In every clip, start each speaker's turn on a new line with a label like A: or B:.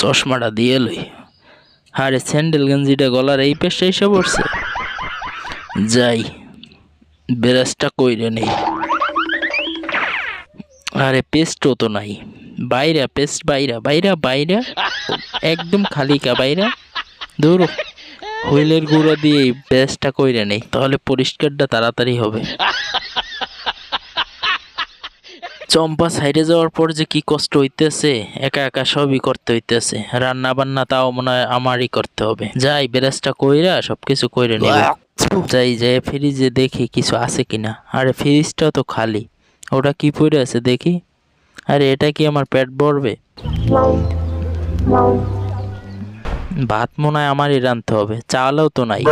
A: চশমাটা দিয়ে লই। আরে স্যান্ডেল গেঞ্জিটা গলার এই পেশটা এসে পড়ছে। যাই, ব্রাশটা কইরে নেই। আরে পেস্টও তো নাই। বাইরা, পেস্ট বাইরা বাইরা বাইরা, একদম খালি কা বাইরা। দূর হুইলের গুঁড়ো দিয়ে পেস্টটা কইরে নেই, তাহলে পরিষ্কারটা তাড়াতাড়ি হবে। চম্পা সাইডে যাওয়ার পর যে কি কষ্ট হইতেছে, একা একা সবই করতে হইতেছে। রান্না বান্না তাও মনে হয় আমারই করতে হবে। যাই বেরাসটা কইরা সবকিছু কইরে নিব। যাই যাই, ফ্রিজে দেখি কিছু আছে কিনা। আরে, ফ্রিজটাও তো খালি। ওটা কি পড়ে আছে দেখি। আরে, এটা কি আমার পেট ভরবে? ভাত মনে হয় আমারই রাঁধতে হবে। চালও তো নাই।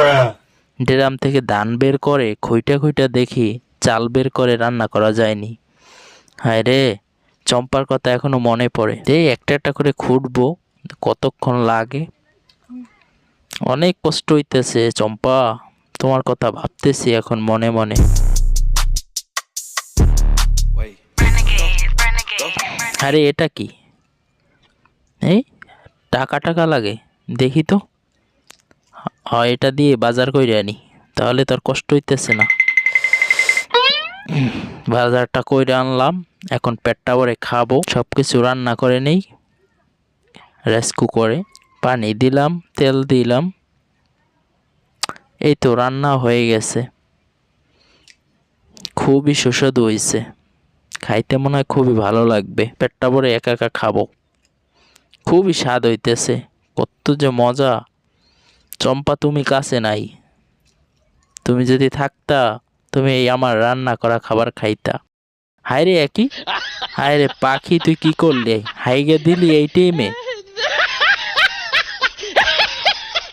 A: ড্রাম থেকে ধান বের করে, খুইটা খুইটা দেখি, চাল বের করে রান্না করা যায়নি। হায় রে, চম্পার কথা এখনও মনে পড়ে। এই একটা একটা করে খুঁটবো কতক্ষণ লাগে? অনেক কষ্ট হইতেছে চম্পা, তোমার কথা ভাবতেছি এখন মনে মনে। আরে এটা কি? এই, টাকা টাকা লাগে, দেখি তো। হয় এটা দিয়ে বাজার কইরে আনি, তাহলে তোর কষ্ট হইতেছে না। বাজারটা কইরে আনলাম, এখন পেটটা ভরে খাব। সব কিছু রান্না করে নেই রাইস কুকারে পানি দিলাম, তেল দিলাম। এই তো রান্না হয়ে গেছে। খুবই সুস্বাদু হয়েছে খাইতে মনে হয় খুবই ভালো লাগবে। পেটটা ভরে একা একা খাব। খুবই স্বাদ হইতেছে। কত যে মজা। চম্পা, তুমি কাছে নাই। তুমি যদি থাকতা তুমি এই আমার রান্না করা খাবার খাইতা। হায় রে একই। হায় রে পাখি, তুই কি করলি? হাইগে দিলি এই টাইমে